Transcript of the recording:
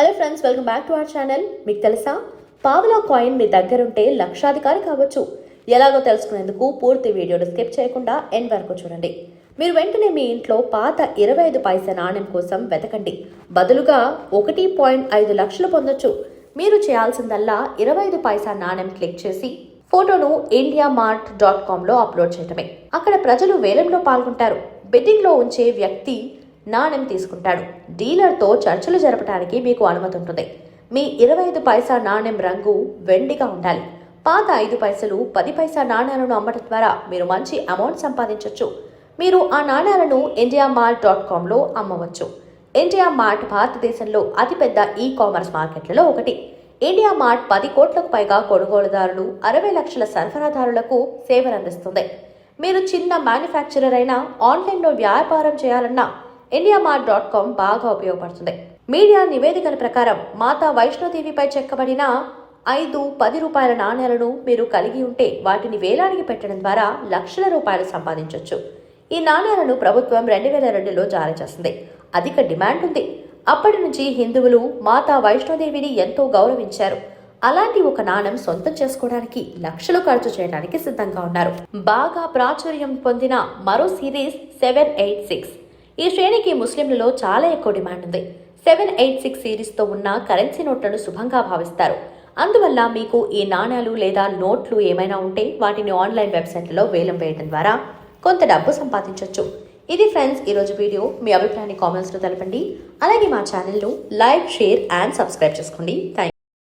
Hello friends welcome back to our channel మీకు తెలుసా? పావలా కాయిన్ మీ దగ్గరుంటే లక్షాధికారి కావచ్చు. ఎలాగో తెలుసుకునేందుకు పూర్తి వీడియోను స్కిప్ చేయకుండా ఎండ్ వరకు చూడండి. మీరు వెంటనే మీ ఇంట్లో పాత ఇరవై ఐదు పైసా నాణ్యం కోసం వెతకండి. బదులుగా ఒకటి పాయింట్ ఐదు లక్షలు పొందొచ్చు. మీరు చేయాల్సిందల్లా ఇరవై ఐదు పైసా నాణ్యం క్లిక్ చేసి ఫోటోను ఇండియా మార్ట్ డాట్ కామ్లో అప్లోడ్ చేయటమే. అక్కడ ప్రజలు వేలంలో పాల్గొంటారు. బెట్టింగ్లో ఉంచే వ్యక్తి నాణ్యం తీసుకుంటాడు. డీలర్తో చర్చలు జరపడానికి మీకు అనుమతి ఉంటుంది మీ ఇరవై ఐదు పైసా నాణ్యం రంగు వెండిగా ఉండాలి. పాత ఐదు పైసలు పది పైసా నాణ్యాలను అమ్మటం ద్వారా మీరు మంచి అమౌంట్ సంపాదించవచ్చు మీరు ఆ నాణ్యాలను ఇండియా మార్ట్ డాట్ కామ్లో అమ్మవచ్చు. ఇండియా మార్ట్ భారతదేశంలో అతిపెద్ద ఈ కామర్స్ మార్కెట్లలో ఒకటి. ఇండియా మార్ట్ పది కోట్లకు పైగా కొనుగోలుదారులు అరవై లక్షల సరఫరాదారులకు సేవలందిస్తుంది. మీరు చిన్న మ్యానుఫ్యాక్చరర్ అయినా ఆన్లైన్లో వ్యాపారం చేయాలన్నా ఇండియా మార్ట్ డాట్ కామ్ బాగా ఉపయోగపడుతుంది. మీడియా నివేదికల ప్రకారం మాతా వైష్ణోదేవిపై చెక్కబడిన ఐదు పది రూపాయల నాణ్యాలను మీరు కలిగి ఉంటే వాటిని వేలానికి పెట్టడం ద్వారా లక్షల రూపాయలు సంపాదించవచ్చు ఈ నాణ్యాలను ప్రభుత్వం రెండు వేల రెండులో జారీ చేసింది. అధిక డిమాండ్ ఉంది. అప్పటి నుంచి హిందువులు మాతా వైష్ణోదేవిని ఎంతో గౌరవించారు. అలాంటి ఒక నాణం సొంతం చేసుకోవడానికి లక్షలు ఖర్చు చేయడానికి సిద్ధంగా ఉన్నారు. బాగా ప్రాచుర్యం పొందిన మరో సిరీస్ సెవెన్ ఎయిట్ సిక్స్. ఈ శ్రేణికి ముస్లింలలో చాలా ఎక్కువ డిమాండ్ ఉంది. సెవెన్ ఎయిట్ సిక్స్ సిరీస్తో ఉన్న కరెన్సీ నోట్లను శుభంగా భావిస్తారు. అందువల్ల మీకు ఈ నాణ్యాలు లేదా నోట్లు ఏమైనా ఉంటే వాటిని ఆన్లైన్ వెబ్సైట్లలో వేలం వేయడం ద్వారా కొంత డబ్బు సంపాదించవచ్చు ఇది ఫ్రెండ్స్ ఈరోజు వీడియో. మీ అభిప్రాయాన్ని కామెంట్స్లో తెలపండి. అలాగే మా ఛానల్ను లైక్ షేర్ అండ్ సబ్స్క్రైబ్ చేసుకోండి. థ్యాంక్